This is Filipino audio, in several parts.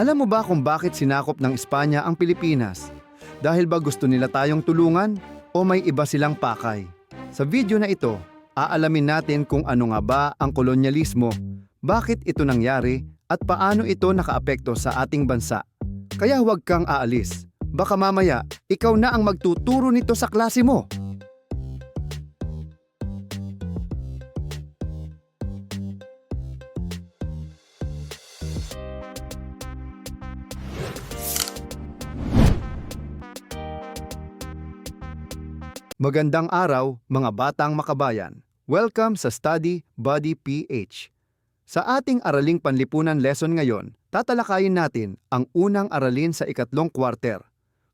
Alam mo ba kung bakit sinakop ng Espanya ang Pilipinas? Dahil ba gusto nila tayong tulungan o may iba silang pakay? Sa video na ito, aalamin natin kung ano nga ba ang kolonyalismo, bakit ito nangyari at paano ito nakaapekto sa ating bansa. Kaya huwag kang aalis. Baka mamaya, ikaw na ang magtuturo nito sa klase mo. Magandang araw, mga batang makabayan. Welcome sa Study Buddy PH. Sa ating araling panlipunan lesson ngayon, tatalakayin natin ang unang aralin sa ikatlong kwarter,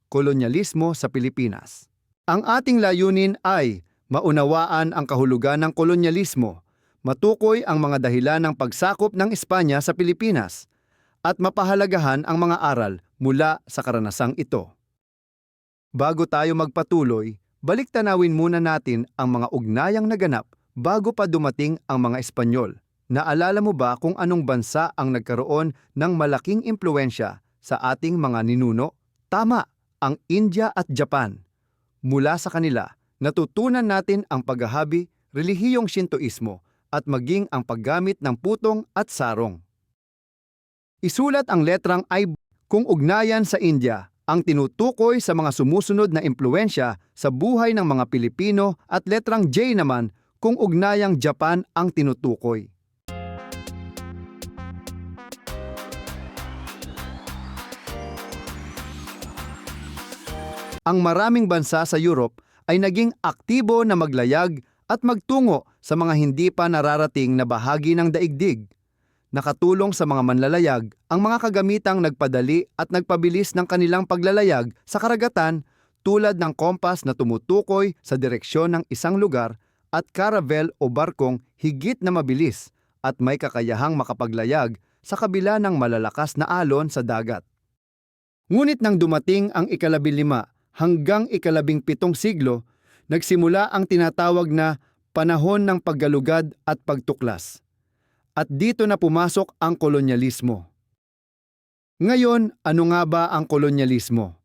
Kolonyalismo sa Pilipinas. Ang ating layunin ay maunawaan ang kahulugan ng kolonyalismo, matukoy ang mga dahilan ng pagsakop ng Espanya sa Pilipinas, at mapahalagahan ang mga aral mula sa karanasang ito. Bago tayo magpatuloy, balik tanawin muna natin ang mga ugnayang naganap bago pa dumating ang mga Espanyol. Naalala mo ba kung anong bansa ang nagkaroon ng malaking impluensya sa ating mga ninuno? Tama, ang India at Japan. Mula sa kanila, natutunan natin ang paghahabi, relihiyong Shintoismo at maging ang paggamit ng putong at sarong. Isulat ang letrang I kung ugnayan sa India ang tinutukoy sa mga sumusunod na impluensya sa buhay ng mga Pilipino at letrang J naman kung ugnayang Japan ang tinutukoy. Ang maraming bansa sa Europe ay naging aktibo na maglayag at magtungo sa mga hindi pa nararating na bahagi ng daigdig. Nakatulong sa mga manlalayag ang mga kagamitang nagpadali at nagpabilis ng kanilang paglalayag sa karagatan tulad ng kompas na tumutukoy sa direksyon ng isang lugar at caravel o barkong higit na mabilis at may kakayahang makapaglayag sa kabila ng malalakas na alon sa dagat. Ngunit nang dumating ang ikalabilima hanggang ikalabing pitong siglo, nagsimula ang tinatawag na panahon ng paggalugad at pagtuklas. At dito na pumasok ang kolonyalismo. Ngayon, ano nga ba ang kolonyalismo?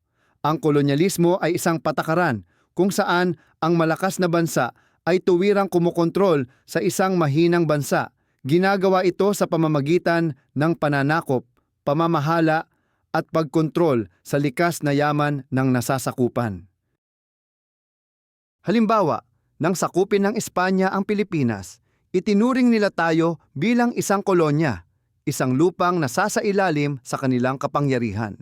Ang kolonyalismo ay isang patakaran kung saan ang malakas na bansa ay tuwirang kumukontrol sa isang mahinang bansa. Ginagawa ito sa pamamagitan ng pananakop, pamamahala at pagkontrol sa likas na yaman ng nasasakupan. Halimbawa, nang sakupin ng Espanya ang Pilipinas, itinuring nila tayo bilang isang kolonya, isang lupang nasasailalim sa kanilang kapangyarihan.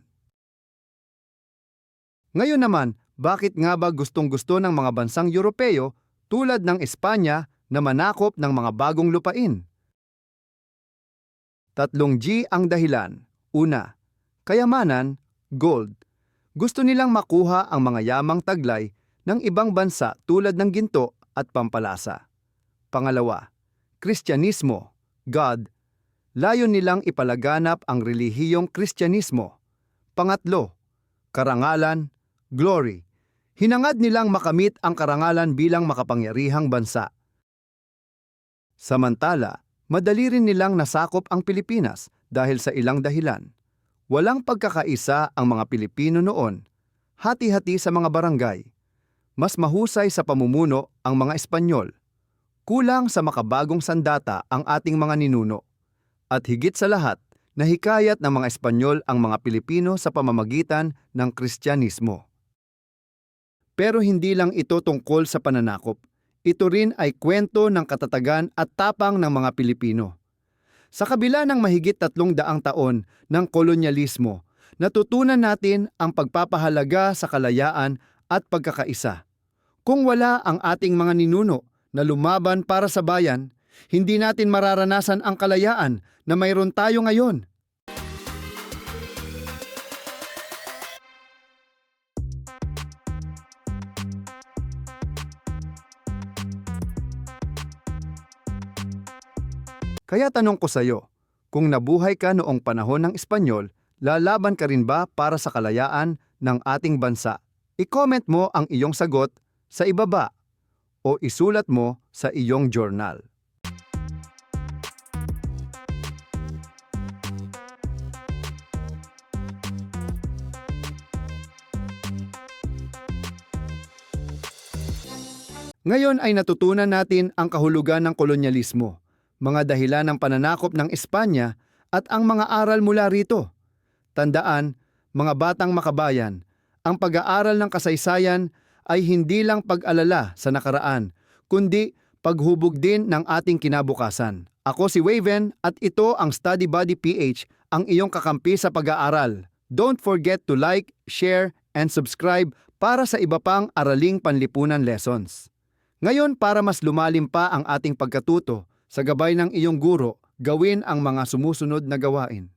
Ngayon naman, bakit nga ba gustong-gusto ng mga bansang Europeo tulad ng Espanya na manakop ng mga bagong lupain? Tatlong G ang dahilan. Una, kayamanan, gold. Gusto nilang makuha ang mga yamang taglay ng ibang bansa tulad ng ginto at pampalasa. Pangalawa, Kristyanismo, God. Layon nilang ipalaganap ang relihiyong Kristyanismo. Pangatlo, karangalan, glory. Hinangad nilang makamit ang karangalan bilang makapangyarihang bansa. Samantala, madali rin nilang nasakop ang Pilipinas dahil sa ilang dahilan. Walang pagkakaisa ang mga Pilipino noon. Hati-hati sa mga barangay. Mas mahusay sa pamumuno ang mga Espanyol. Kulang sa makabagong sandata ang ating mga ninuno. At higit sa lahat, nahikayat ng mga Espanyol ang mga Pilipino sa pamamagitan ng Kristyanismo. Pero hindi lang ito tungkol sa pananakop. Ito rin ay kwento ng katatagan at tapang ng mga Pilipino. Sa kabila ng mahigit tatlong daang taon ng kolonyalismo, natutunan natin ang pagpapahalaga sa kalayaan at pagkakaisa. Kung wala ang ating mga ninuno na lumaban para sa bayan, hindi natin mararanasan ang kalayaan na mayroon tayo ngayon. Kaya tanong ko sa iyo, kung nabuhay ka noong panahon ng Espanyol, lalaban ka rin ba para sa kalayaan ng ating bansa? I-comment mo ang iyong sagot sa ibaba o isulat mo sa iyong journal. Ngayon ay natutunan natin ang kahulugan ng kolonyalismo, mga dahilan ng pananakop ng Espanya at ang mga aral mula rito. Tandaan, mga batang makabayan, ang pag-aaral ng kasaysayan ay hindi lang pag-alala sa nakaraan, kundi paghubog din ng ating kinabukasan. Ako si Waven at ito ang Study Buddy PH, ang iyong kakampi sa pag-aaral. Don't forget to like, share, and subscribe para sa iba pang araling panlipunan lessons. Ngayon para mas lumalim pa ang ating pagkatuto, sa gabay ng iyong guro, gawin ang mga sumusunod na gawain.